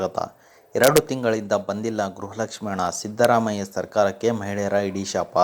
ಸ್ವಾಗತ ಎರಡು ತಿಂಗಳಿಂದ ಬಂದಿಲ್ಲ ಗೃಹಲಕ್ಷ್ಮಿ ಹಣ ಸಿದ್ದರಾಮಯ್ಯ ಸರ್ಕಾರಕ್ಕೆ ಮಹಿಳೆಯರ ಇಡೀ ಶಾಪ.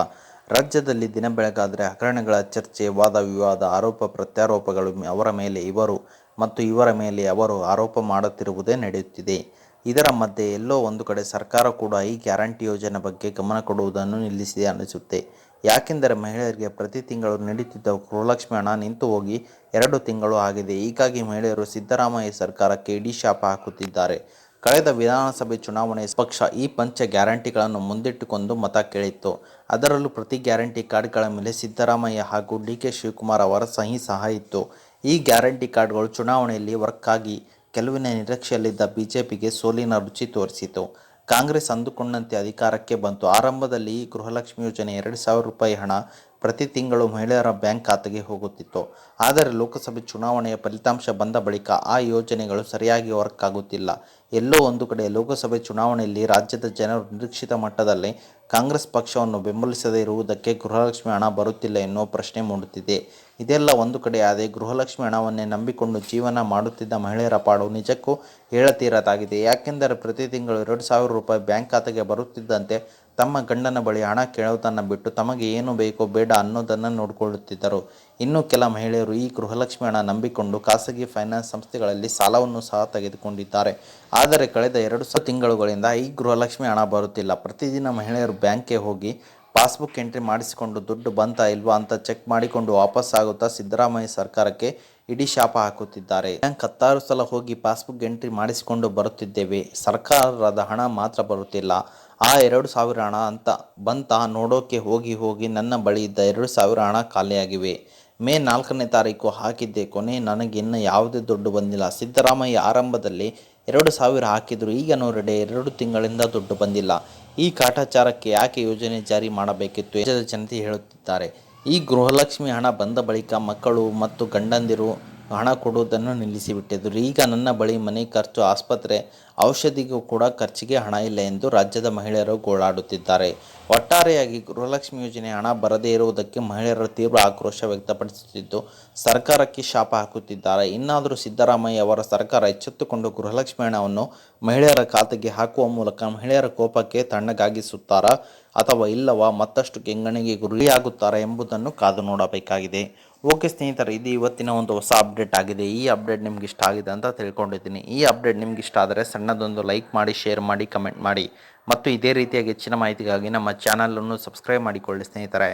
ರಾಜ್ಯದಲ್ಲಿ ದಿನ ಬೆಳಗಾದರೆ ಹಗರಣಗಳ ಚರ್ಚೆ, ವಾದ ವಿವಾದ, ಆರೋಪ ಪ್ರತ್ಯಾರೋಪಗಳು ಅವರ ಮೇಲೆ ಇವರು ಮತ್ತು ಇವರ ಮೇಲೆ ಅವರು ಆರೋಪ ಮಾಡುತ್ತಿರುವುದೇ ನಡೆಯುತ್ತಿದೆ. ಇದರ ಮಧ್ಯೆ ಎಲ್ಲೋ ಒಂದು ಕಡೆ ಸರ್ಕಾರ ಕೂಡ ಈ ಗ್ಯಾರಂಟಿ ಯೋಜನೆ ಬಗ್ಗೆ ಗಮನ ಕೊಡುವುದನ್ನು ನಿಲ್ಲಿಸಿದೆ ಅನಿಸುತ್ತೆ ಯಾಕೆಂದರೆ ಮಹಿಳೆಯರಿಗೆ ಪ್ರತಿ ತಿಂಗಳು ನೀಡುತ್ತಿದ್ದ ಗೃಹಲಕ್ಷ್ಮಿ ಹಣ ನಿಂತು ಹೋಗಿ ಎರಡು ತಿಂಗಳು ಆಗಿದೆ. ಹೀಗಾಗಿ ಮಹಿಳೆಯರು ಸಿದ್ದರಾಮಯ್ಯ ಸರ್ಕಾರಕ್ಕೆ ಇಡೀ ಶಾಪ ಹಾಕುತ್ತಿದ್ದಾರೆ. ಕಳೆದ ವಿಧಾನಸಭೆ ಚುನಾವಣೆ ಪಕ್ಷ ಈ ಪಂಚ ಗ್ಯಾರಂಟಿಗಳನ್ನು ಮುಂದಿಟ್ಟುಕೊಂಡು ಮತ ಕೇಳಿತ್ತು. ಅದರಲ್ಲೂ ಪ್ರತಿ ಗ್ಯಾರಂಟಿ ಕಾರ್ಡ್ಗಳ ಮೇಲೆ ಸಿದ್ದರಾಮಯ್ಯ ಹಾಗೂ ಡಿ ಕೆ ಶಿವಕುಮಾರ್ ಅವರ ಸಹಿ ಸಹ ಇತ್ತು. ಈ ಗ್ಯಾರಂಟಿ ಕಾರ್ಡ್ಗಳು ಚುನಾವಣೆಯಲ್ಲಿ ವರ್ಕ್ ಆಗಿ ಗೆಲುವಿನ ನಿರೀಕ್ಷೆಯಲ್ಲಿದ್ದ ಬಿಜೆಪಿಗೆ ಸೋಲಿನ ರುಚಿ ತೋರಿಸಿತು. ಕಾಂಗ್ರೆಸ್ ಅಂದುಕೊಂಡಂತೆ ಅಧಿಕಾರಕ್ಕೆ ಬಂತು. ಆರಂಭದಲ್ಲಿ ಗೃಹಲಕ್ಷ್ಮಿ ಯೋಜನೆ ಎರಡು ಸಾವಿರ ರೂಪಾಯಿ ಹಣ ಪ್ರತಿ ತಿಂಗಳು ಮಹಿಳೆಯರ ಬ್ಯಾಂಕ್ ಖಾತೆಗೆ ಹೋಗುತ್ತಿತ್ತು. ಆದರೆ ಲೋಕಸಭೆ ಚುನಾವಣೆಯ ಫಲಿತಾಂಶ ಬಂದ ಬಳಿಕ ಆ ಯೋಜನೆಗಳು ಸರಿಯಾಗಿ ವರ್ಕ್ ಆಗುತ್ತಿಲ್ಲ. ಎಲ್ಲೋ ಒಂದು ಕಡೆ ಲೋಕಸಭೆ ಚುನಾವಣೆಯಲ್ಲಿ ರಾಜ್ಯದ ಜನರು ನಿರೀಕ್ಷಿತ ಮಟ್ಟದಲ್ಲಿ ಕಾಂಗ್ರೆಸ್ ಪಕ್ಷವನ್ನು ಬೆಂಬಲಿಸದೇ ಇರುವುದಕ್ಕೆ ಗೃಹಲಕ್ಷ್ಮಿ ಹಣ ಬರುತ್ತಿಲ್ಲ ಎನ್ನುವ ಪ್ರಶ್ನೆ ಮೂಡುತ್ತಿದೆ. ಇದೆಲ್ಲ ಒಂದು ಕಡೆ ಆದರೆ ಗೃಹಲಕ್ಷ್ಮಿ ಹಣವನ್ನೇ ನಂಬಿಕೊಂಡು ಜೀವನ ಮಾಡುತ್ತಿದ್ದ ಮಹಿಳೆಯರ ಪಾಡು ನಿಜಕ್ಕೂ ಹೇಳತೀರದಾಗಿದೆ ಯಾಕೆಂದರೆ ಪ್ರತಿ ತಿಂಗಳು ಎರಡು ಸಾವಿರ ರೂಪಾಯಿ ಬ್ಯಾಂಕ್ ಖಾತೆಗೆ ಬರುತ್ತಿದ್ದಂತೆ ತಮ್ಮ ಗಂಡನ ಬಳಿ ಹಣ ಕೇಳುವುದನ್ನು ಬಿಟ್ಟು ತಮಗೆ ಏನು ಬೇಕೋ ಬೇಡ ಅನ್ನೋದನ್ನು ನೋಡಿಕೊಳ್ಳುತ್ತಿದ್ದರು. ಇನ್ನು ಕೆಲ ಮಹಿಳೆಯರು ಈ ಗೃಹಲಕ್ಷ್ಮಿ ಹಣ ನಂಬಿಕೊಂಡು ಖಾಸಗಿ ಫೈನಾನ್ಸ್ ಸಂಸ್ಥೆಗಳಲ್ಲಿ ಸಾಲವನ್ನು ಸಹ ತೆಗೆದುಕೊಂಡಿದ್ದಾರೆ. ಆದರೆ ಕಳೆದ ಎರಡು ತಿಂಗಳುಗಳಿಂದ ಈ ಗೃಹಲಕ್ಷ್ಮಿ ಹಣ ಬರುತ್ತಿಲ್ಲ. ಪ್ರತಿದಿನ ಮಹಿಳೆಯರು ಬ್ಯಾಂಕ್ಗೆ ಹೋಗಿ ಪಾಸ್ಬುಕ್ ಎಂಟ್ರಿ ಮಾಡಿಸಿಕೊಂಡು ದುಡ್ಡು ಬಂತಾ ಇಲ್ವಾ ಅಂತ ಚೆಕ್ ಮಾಡಿಕೊಂಡು ವಾಪಸ್ ಆಗುತ್ತಾ ಸಿದ್ದರಾಮಯ್ಯ ಸರ್ಕಾರಕ್ಕೆ ಇಡೀ ಶಾಪ ಹಾಕುತ್ತಿದ್ದಾರೆ. ಬ್ಯಾಂಕ್ ಹತ್ತಾರು ಸಲ ಹೋಗಿ ಪಾಸ್ಬುಕ್ ಎಂಟ್ರಿ ಮಾಡಿಸಿಕೊಂಡು ಬರುತ್ತಿದ್ದೇವೆ. ಸರ್ಕಾರದ ಹಣ ಮಾತ್ರ ಬರುತ್ತಿಲ್ಲ. ಆ ಎರಡು ಸಾವಿರ ಹಣ ಅಂತ ಬಂತ ನೋಡೋಕೆ ಹೋಗಿ ಹೋಗಿ ನನ್ನ ಬಳಿ ಇದ್ದ ಎರಡು ಸಾವಿರ ಹಣ ಖಾಲಿಯಾಗಿವೆ. ಮೇ ನಾಲ್ಕನೇ ತಾರೀಕು ಹಾಕಿದ್ದೆ ಕೊನೆ ನನಗೆ ಇನ್ನು ಯಾವುದೇ ದುಡ್ಡು ಬಂದಿಲ್ಲ. ಸಿದ್ದರಾಮಯ್ಯ ಆರಂಭದಲ್ಲಿ ಎರಡು ಸಾವಿರ ಹಾಕಿದ್ರು. ಈಗ ನೋರೆಡೆ ಎರಡು ತಿಂಗಳಿಂದ ದುಡ್ಡು ಬಂದಿಲ್ಲ. ಈ ಕಾಟಾಚಾರಕ್ಕೆ ಯಾಕೆ ಯೋಜನೆ ಜಾರಿ ಮಾಡಬೇಕಿತ್ತು ರಾಜ್ಯದ ಜನತೆ ಹೇಳುತ್ತಿದ್ದಾರೆ. ಈ ಗೃಹಲಕ್ಷ್ಮಿ ಹಣ ಬಂದ ಬಳಿಕ ಮಕ್ಕಳು ಮತ್ತು ಗಂಡಂದಿರು ಹಣ ಕೊಡುವುದನ್ನು ನಿಲ್ಲಿಸಿಬಿಟ್ಟಿದ್ದರು ಈಗ ನನ್ನ ಬಳಿ ಮನೆ ಖರ್ಚು, ಆಸ್ಪತ್ರೆ, ಔಷಧಿಗೂ ಕೂಡ ಖರ್ಚಿಗೆ ಹಣ ಇಲ್ಲ ಎಂದು ರಾಜ್ಯದ ಮಹಿಳೆಯರು ಗೋಳಾಡುತ್ತಿದ್ದಾರೆ. ಒಟ್ಟಾರೆಯಾಗಿ ಗೃಹಲಕ್ಷ್ಮಿ ಯೋಜನೆ ಹಣ ಬರದೇ ಇರುವುದಕ್ಕೆ ಮಹಿಳೆಯರು ತೀವ್ರ ಆಕ್ರೋಶ ವ್ಯಕ್ತಪಡಿಸುತ್ತಿದ್ದು, ಸರ್ಕಾರಕ್ಕೆ ಶಾಪ ಹಾಕುತ್ತಿದ್ದಾರೆ. ಇನ್ನಾದರೂ ಸಿದ್ದರಾಮಯ್ಯ ಅವರ ಸರ್ಕಾರ ಎಚ್ಚೆತ್ತುಕೊಂಡು ಗೃಹಲಕ್ಷ್ಮಿ ಹಣವನ್ನು ಮಹಿಳೆಯರ ಖಾತೆಗೆ ಹಾಕುವ ಮೂಲಕ ಮಹಿಳೆಯರ ಕೋಪಕ್ಕೆ ತಣ್ಣಗಾಗಿಸುತ್ತಾರಾ? ಅಥವಾ ಇಲ್ಲವಾ ಮತ್ತಷ್ಟು ಕೆಂಗಣಿಗೆ ಗುರಿಯಾಗುತ್ತಾರೆ ಎಂಬುದನ್ನು ಕಾದು ನೋಡಬೇಕಾಗಿದೆ. ಓಕೆ ಸ್ನೇಹಿತರೆ, ಇದು ಇವತ್ತಿನ ಒಂದು ಹೊಸ ಅಪ್ಡೇಟ್ ಆಗಿದೆ. ಈ ಅಪ್ಡೇಟ್ ನಿಮ್ಗೆ ಇಷ್ಟ ಆಗಿದೆ ಅಂತ ತಿಳ್ಕೊಂಡಿದ್ದೀನಿ. ಈ ಅಪ್ಡೇಟ್ ನಿಮ್ಗೆ ಇಷ್ಟ ಆದರೆ ಸಣ್ಣದೊಂದು ಲೈಕ್ ಮಾಡಿ, ಶೇರ್ ಮಾಡಿ, ಕಮೆಂಟ್ ಮಾಡಿ. ಮತ್ತು ಇದೇ ರೀತಿಯಾಗಿ ಹೆಚ್ಚಿನ ಮಾಹಿತಿಗಾಗಿ ನಮ್ಮ ಚಾನಲನ್ನು ಸಬ್ಸ್ಕ್ರೈಬ್ ಮಾಡಿಕೊಳ್ಳಿ ಸ್ನೇಹಿತರೆ.